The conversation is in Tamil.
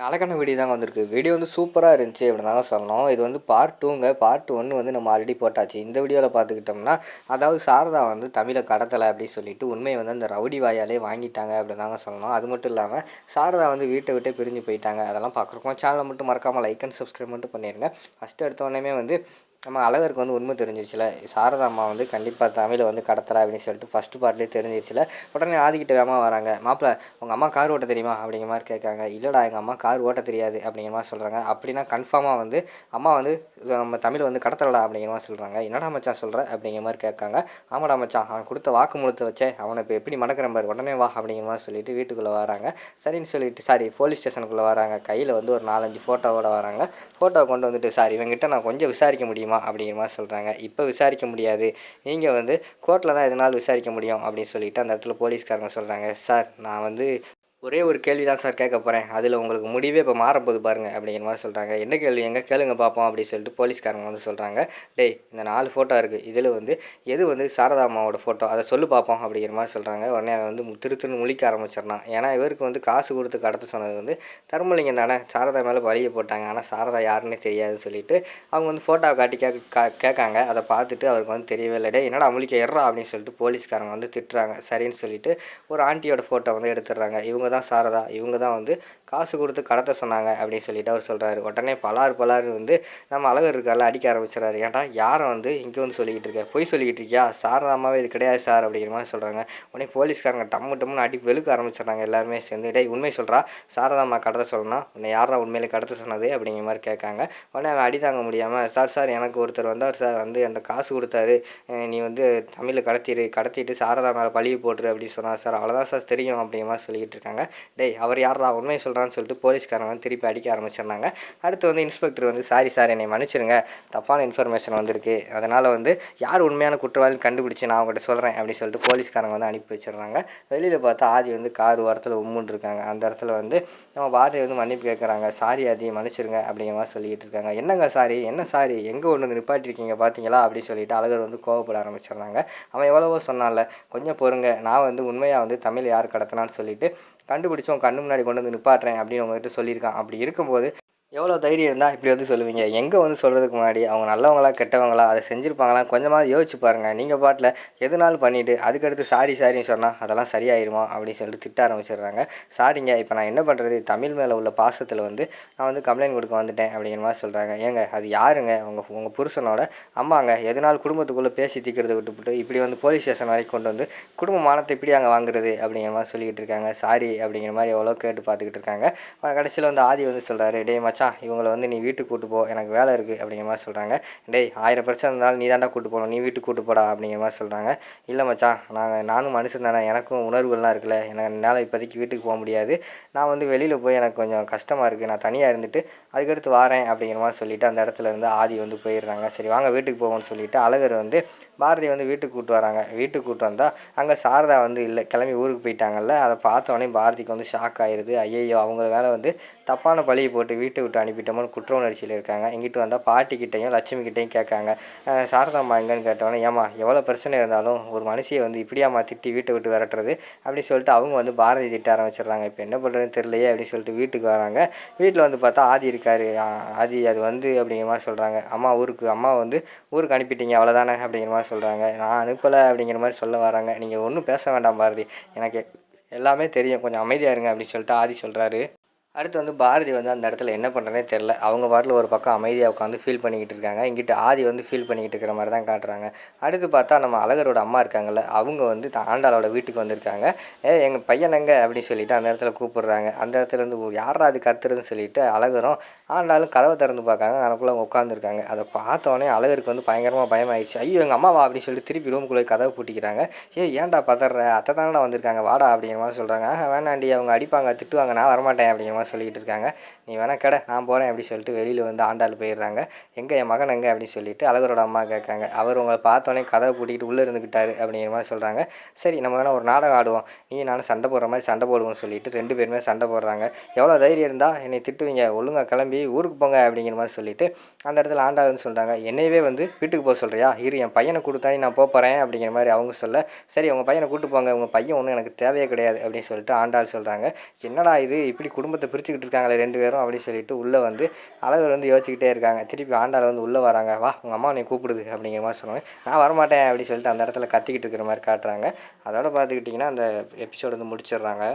நாளைக்கான வீடியோ தாங்க வந்திருக்கு. வீடியோ வந்து சூப்பராக இருந்துச்சு அப்படின்னு தாங்க சொல்லணும். இது வந்து பார்ட் டூங்க பார்ட் ஒன்று வந்து நம்ம ஆல்ரெடி போட்டாச்சு. இந்த வீடியோவில் பார்த்துக்கிட்டோம்னா அதாவது சாரதா வந்து தமிழை கடத்தலை அப்படின்னு சொல்லிட்டு உண்மையை வந்து அந்த ரவுடி வாயாலே வாங்கிட்டாங்க அப்படின்னு தாங்க சொல்லணும். அது மட்டும் இல்லாமல் சாரதா வந்து வீட்டை விட்டே பிரிஞ்சு போயிட்டாங்க. அதெல்லாம் பார்க்குறோம் சேனலை மட்டும் மறக்காமல் லைக் அண்ட் சப்ஸ்கிரைப் மட்டும் பண்ணிடுங்க ஃபஸ்ட்டு எடுத்தோடனே வந்து நம்ம அழகருக்கு வந்து உண்மை தெரிஞ்சிருச்சுல. சாரதா அம்மா வந்து கண்டிப்பாக தமிழை வந்து கடத்தலை அப்படின்னு சொல்லிட்டு ஃபஸ்ட்டு பார்ட்லேயே தெரிஞ்சிருச்சுல. உடனே ஆதிக்கிட்ட அம்மா வராங்க. மாப்பிள்ள உங்கள் அம்மா கார் ஓட்ட தெரியுமா? அப்படிங்கிற மாதிரி கேட்காங்க. இல்லைடா எங்கள் அம்மா கார் ஓட்ட தெரியாது. அப்படிங்கிற மாதிரி சொல்கிறாங்க அப்படின்னா கன்ஃபார்மாக வந்து அம்மா வந்து நம்ம தமிழை வந்து கடத்தலடா அப்படிங்கிற மாதிரி சொல்கிறாங்க என்னடா மச்சான் சொல்கிற அப்படிங்கிற மாதிரி கேட்காங்க. ஆமாடா மச்சான் அவன் கொடுத்த வாக்கு முழுத்த வச்சே. அவனை இப்போ எப்படி மடக்கிற பாரு. உடனே வா அப்படிங்கிற மாதிரி சொல்லிட்டு வீட்டுக்குள்ளே வராங்க. சரின்னு சொல்லிட்டு சாரி போலீஸ் ஸ்டேஷனுக்குள்ளே வராங்க. கையில் வந்து ஒரு நாலஞ்சு ஃபோட்டோவோட வராங்க. ஃபோட்டோவை கொண்டு வந்துட்டு சார் இவங்ககிட்ட நான் கொஞ்சம் விசாரிக்க முடியுமா? அப்படிங்கிற மாதிரி சொல்கிறாங்க இப்போ விசாரிக்க முடியாது. நீங்கள் வந்து கோர்ட்டில் தான் எதனால் விசாரிக்க முடியும் அப்படின்னு சொல்லிட்டு அந்த இடத்துல போலீஸ்காரங்க சொல்கிறாங்க சார் நான் வந்து ஒரே ஒரு கேள்வி தான் சார் கேட்க போகிறேன் அதில் உங்களுக்கு முடிவே இப்போ மாறப்போகுது பாருங்கள் அப்படிங்கிற மாதிரி சொல்கிறாங்க என்ன கேள்வி? எங்கே கேளுங்க பார்ப்போம் அப்படின்னு சொல்லிட்டு போலீஸ்காரங்க வந்து சொல்கிறாங்க டேய் இந்த நாலு ஃபோட்டோ இருக்குது இதில் வந்து எது வந்து சாரதா அம்மாவோட ஃபோட்டோ அதை சொல்லு பார்ப்போம் அப்படிங்கிற மாதிரி சொல்கிறாங்க உடனே அவன் வந்து திரு திருன்னு முழிக்க ஆரம்பிச்சிடறான். ஏன்னா இவருக்கு வந்து காசு கொடுத்து கடத்த சொன்னது வந்து தர்மலிங்கம் தானே. சாரதா மேலே பழிய போட்டாங்க. ஆனால் சாரதா யாருன்னு தெரியாதுன்னு சொல்லிட்டு அவங்க வந்து ஃபோட்டோவை காட்டி கே கேட்காங்க. அதை பார்த்துட்டு அவருக்கு வந்து தெரியவே இல்லை. டேய் என்னடா முழிக்க ஏறா அப்படின்னு சொல்லிட்டு போலீஸ்காரங்க வந்து திட்டுறாங்க. சரின்னு சொல்லிட்டு ஒரு ஆண்டியோட ஃபோட்டோ வந்து எடுத்துடுறாங்க. இவங்க தான் சாரதா. இவங்க தான் வந்து காசு கொடுத்து கடத்த சொன்னாங்க அப்படின்னு சொல்லிட்டு அவர் சொல்கிறாரு உடனே பலார் பலார் வந்து நம்ம அழகர் இருக்கார்ல அடிக்க ஆரம்பிச்சிடறாரு. ஏன்டா யாரை வந்து இங்கே வந்து சொல்லிக்கிட்டு இருக்க? பொய் சொல்லிக்கிட்டு இருக்கியா? சாரதாமாவே இது கிடையாது சார் அப்படிங்கிற மாதிரி சொல்கிறாங்க உடனே போலீஸ்காரங்க டம்மு டம்முன்னு அடி வெளுக்க ஆரம்பிச்சிடுறாங்க எல்லாருமே சேர்ந்து. டேய் உண்மை சொல்கிறா சாரதாம்மா கடத்த சொல்லணும். உன்னை யாரா உண்மையிலே கடத்த சொன்னது? அப்படிங்கிற மாதிரி கேட்காங்க. உடனே அவன் அடி தாங்க முடியாமல் சார் சார் எனக்கு ஒருத்தர் வந்தார் சார். வந்து அந்த காசு கொடுத்தாரு. நீ வந்து தமிழில் கடத்திடு கடத்திட்டு சாரதா மேலே பழிவு போட்டுரு அப்படின்னு சொன்னார் சார். அவ்வளோதான் சார் தெரியும் அப்படிங்கிற மாதிரி சொல்லிக்கிட்டு இருக்காங்க. டேய் அவர் யாரா உண்மையை சொல்கிறான்னு சொல்லிட்டு போலீஸ்காரன் வந்து திருப்பி அடிக்க ஆரம்பிச்சிடுறாங்க. அடுத்து வந்து இன்ஸ்பெக்டர் வந்து சாரி சார் என்னை மன்னிச்சிருங்க தப்பான இன்ஃபர்மேஷன் வந்திருக்கு. அதனால் வந்து யார் உண்மையான குற்றவாளி கண்டுபிடிச்சு நான் அவங்ககிட்ட சொல்கிறேன் அப்படின்னு சொல்லிட்டு போலீஸ்காரங்க வந்து அனுப்பி வச்சிடுறாங்க. வெளியில் பார்த்தா ஆதி வந்து கார் ஓரத்தில் உம்முன்னு இருக்காங்க. அந்த இடத்துல வந்து நம்ம பாரதி வந்து மன்னிப்பு கேட்குறாங்க சாரி ஆதி மன்னிச்சிருங்க அப்படிங்கிற மாதிரி சொல்லிக்கிட்டு இருக்காங்க. என்னங்க சாரி? என்ன சாரி? எங்கே ஒன்று வந்து நிப்பாட்டிருக்கீங்க பார்த்தீங்களா அப்படின்னு சொல்லிட்டு அழகர் வந்து கோவப்பட ஆரம்பிச்சிடுறாங்க. அவன் எவ்வளவோ சொன்னான்ல கொஞ்சம் பொறுங்க. நான் வந்து உண்மையாக வந்து தமிழ் யார் கடத்தினான்னு சொல்லிட்டு கண்டுபிடிச்சோம் கண்ணு முன்னாடி கொண்டு வந்து நிப்பாட்டுறேன் அப்படின்னு உங்ககிட்ட சொல்லியிருக்கான். அப்படி இருக்கும்போது எவ்வளோ தைரியம் இருந்தால் இப்படி வந்து சொல்லுவீங்க? எங்கே வந்து சொல்கிறதுக்கு முன்னாடி அவங்க நல்லவங்களா கெட்டவங்களா அதை செஞ்சுருப்பாங்களா? கொஞ்சமாவது யோசிச்சு பாருங்கள் நீங்கள் பாட்டில் எதுனாலும் பண்ணிவிட்டு அதுக்கடுத்து சாரி சாரின்னு சொன்னால் அதெல்லாம் சரியாயிருமா? அப்படின்னு சொல்லிட்டு திட்ட ஆரம்பிச்சிடுறாங்க. சாரிங்க இப்போ நான் என்ன பண்ணுறது தமிழ் மேலே உள்ள பாசத்தில் வந்து நான் வந்து கம்ப்ளைண்ட் கொடுக்க வந்துட்டேன் அப்படிங்கிற மாதிரி சொல்கிறாங்க ஏங்க அது யாருங்க? உங்கள் உங்கள் புருஷனோட அம்மாங்க. எதனால் குடும்பத்துக்குள்ளே பேசி தீக்கிறத விட்டுவிட்டு இப்படி வந்து போலீஸ் ஸ்டேஷன் வரைக்கும் கொண்டு வந்து குடும்ப மானத்தை இப்படி அங்கே வாங்குறது? அப்படிங்கிற மாதிரி சொல்லிக்கிட்டு இருக்காங்க. சாரி அப்படிங்கிற மாதிரி எவ்வளோ கேட்டு பார்த்துக்கிட்டு இருக்காங்க. கடைசியில் வந்து ஆதி வந்து சொல்கிறாரு டே மச்சான் இவங்களை வந்து நீ வீட்டுக்கு கூட்டு போ எனக்கு வேலை இருக்குது அப்படிங்கிற மாதிரி சொல்கிறாங்க டேய் ஆயிரம் பிரச்சனை இருந்தாலும் நீ தாண்டா கூட்டு போகணும் நீ வீட்டுக்கு கூட்டு போடா அப்படிங்கிற மாதிரி சொல்கிறாங்க இல்லை மச்சான் நாங்கள் நானும் மனுஷன் தானே எனக்கும் உணர்வுகள்லாம் இருக்குல்ல எனக்கு என்னால் இப்போதைக்கு வீட்டுக்கு போக முடியாது. நான் வந்து வெளியில் போய் எனக்கு கொஞ்சம் கஷ்டமாக இருக்குது நான் தனியாக இருந்துட்டு அதுக்கடுத்து வாரேன் அப்படிங்கிற மாதிரி சொல்லிவிட்டு அந்த இடத்துல இருந்து ஆதி வந்து போயிடுறாங்க. சரி வாங்க வீட்டுக்கு போவோம்னு சொல்லிட்டு அழகர் வந்து பாரதி வந்து வீட்டுக்கு கூட்டு வராங்க. வீட்டுக்கு கூட்டு வந்தால் அங்கே சாரதா வந்து இல்லை கிளம்பி ஊருக்கு போயிட்டாங்கல்ல அதை பார்த்தோன்னே பாரதிக்கு வந்து ஷாக் ஆயிடுது ஐயோ அவங்க மேலே வந்து தப்பான பழியை போட்டு வீட்டு விட்டு அனுப்பிட்டோமோன்னு குற்ற உணர்ச்சியில் இருக்காங்க. இங்கிட்டு வந்தால் பாட்டிக்கிட்டையும் லட்சுமி கிட்டையும் கேட்காங்க சாரதாம்மா எங்கன்னு கேட்டோன்னே ஏமா எவ்வளோ பிரச்சனை இருந்தாலும் ஒரு மனுஷியை வந்து இப்படியாம்மா திட்டி வீட்டை விட்டு விரட்டுறது? அப்படின்னு சொல்லிட்டு அவங்க வந்து பாரதி திட்ட ஆரம்பிச்சிடுறாங்க. இப்போ என்ன பண்ணுறதுன்னு தெரியலையே அப்படின்னு சொல்லிட்டு வீட்டுக்கு வராங்க. வீட்டில் வந்து பார்த்தா ஆதி இருக்கார். ஆதி அது வந்து அப்படிங்கிற மாதிரி சொல்கிறாங்க அம்மா ஊருக்கு அம்மா வந்து ஊருக்கு அனுப்பிட்டீங்க அவ்வளோதானே அப்படிங்கிற மாதிரி சொல்கிறாங்க நான் அனுப்பலை அப்படிங்கிற மாதிரி சொல்ல வராங்க. நீங்கள் ஒன்றும் பேச வேண்டாம் பாரதி. எனக்கு எல்லாமே தெரியும். கொஞ்சம் அமைதியாக இருங்க அப்படின்னு சொல்லிட்டு ஆதி சொல்கிறாரு அடுத்து வந்து பாரதி வந்து அந்த இடத்துல என்ன பண்ணுறனே தெரில அவங்க பாட்டில் ஒரு பக்கம் அமைதியாக உட்காந்து ஃபீல் பண்ணிக்கிட்டு இருக்காங்க. இங்கிட்ட ஆதி வந்து ஃபீல் பண்ணிக்கிட்டு இருக்கிற மாதிரி தான் காட்டுறாங்க. அடுத்து பார்த்தா நம்ம அழகரோட அம்மா இருக்காங்கல்ல அவங்க வந்து ஆண்டாளோட வீட்டுக்கு வந்திருக்காங்க. ஏ எங்கள் பையன் எங்க? அப்படின்னு சொல்லிட்டு அந்த இடத்துல கூப்பிடுறாங்க. அந்த இடத்துல இருந்து யாரா அது கத்துறதுன்னு சொல்லிட்டு அழகரும் ஆண்டாலும் கதவை திறந்து பார்க்காங்க. அதுக்குள்ளே உட்காந்துருக்காங்க அதை பார்த்தோன்னே அழகருக்கு வந்து பயங்கரமாக பயமாயிடுச்சு. ஐயோ எங்கள் அம்மாவா? அப்படின்னு சொல்லிட்டு திருப்பி ரூமுக்குள்ளே கதவை பூட்டிக்கிறாங்க. ஏ ஏன்டா பதற அத்தை தானடா வந்திருக்காங்க. வாடா அப்படிங்கிற மாதிரி சொல்கிறாங்க வேணாண்டி. அவங்க அடிப்பாங்க. திட்டுவாங்க. நான் வரமாட்டேன் அப்படிங்கிற மாதிரி சொல்லிக்கிட்டு இருக்காங்க. நீ வேணால் கடை நான் போகிறேன் அப்படி சொல்லிட்டு வெளியில் வந்து ஆண்டாள் போயிடுறாங்க. எங்கே என் மகன் எங்கே அப்படின்னு சொல்லிட்டு அழகரோட அம்மா கேட்காங்க. அவர் உங்களை பார்த்தோன்னே கதவை பூட்டிக்கிட்டு உள்ளே இருந்துக்கிட்டாரு அப்படிங்கிற மாதிரி சொல்கிறாங்க சரி நம்ம வேணால் ஒரு நாடகம் ஆடுவோம். நீ நானும் சண்டை போடுற மாதிரி சண்டை போடுவோம்னு சொல்லிட்டு ரெண்டு பேருமே சண்டை போடுறாங்க. எவ்வளோ தைரியம் இருந்தால் என்னை திட்டுவீங்க ஒழுங்காக கிளம்பி ஊருக்கு போங்க அப்படிங்கிற மாதிரி சொல்லிட்டு அந்த இடத்துல ஆண்டாள் வந்து சொல்கிறாங்க என்னையவே வந்து வீட்டுக்கு போக சொல்கிறியா இரு என் பையனை கொடுத்தானே நான் போக போகிறேன் அப்படிங்கிற மாதிரி அவங்க சொல்ல சரி உங்கள் பையனை கூப்பிட்டு போங்க. உங்கள் பையன் ஒன்றும் எனக்கு தேவையே கிடையாது அப்படின்னு சொல்லிட்டு ஆண்டாள் சொல்கிறாங்க என்னடா இது? இப்படி குடும்பத்தை பிரிச்சுக்கிட்டு இருக்காங்களே ரெண்டு பேரும் அப்படின்னு சொல்லிட்டு உள்ளே வந்து அழகர் வந்து யோசிச்சுக்கிட்டே இருக்காங்க. திருப்பி ஆண்டாள் வந்து உள்ளே வராங்க. வா உங்கள் அம்மா நீ கூப்பிடுது அப்படிங்கிற மாதிரி சொன்னாங்க நான் வரமாட்டேன் அப்படின்னு சொல்லிட்டு அந்த இடத்துல கத்திக்கிட்டு இருக்கிற மாதிரி காட்டுறாங்க. அதோட பார்த்துக்கிட்டிங்கன்னா அந்த எபிசோடு வந்து முடிச்சிடுறாங்க.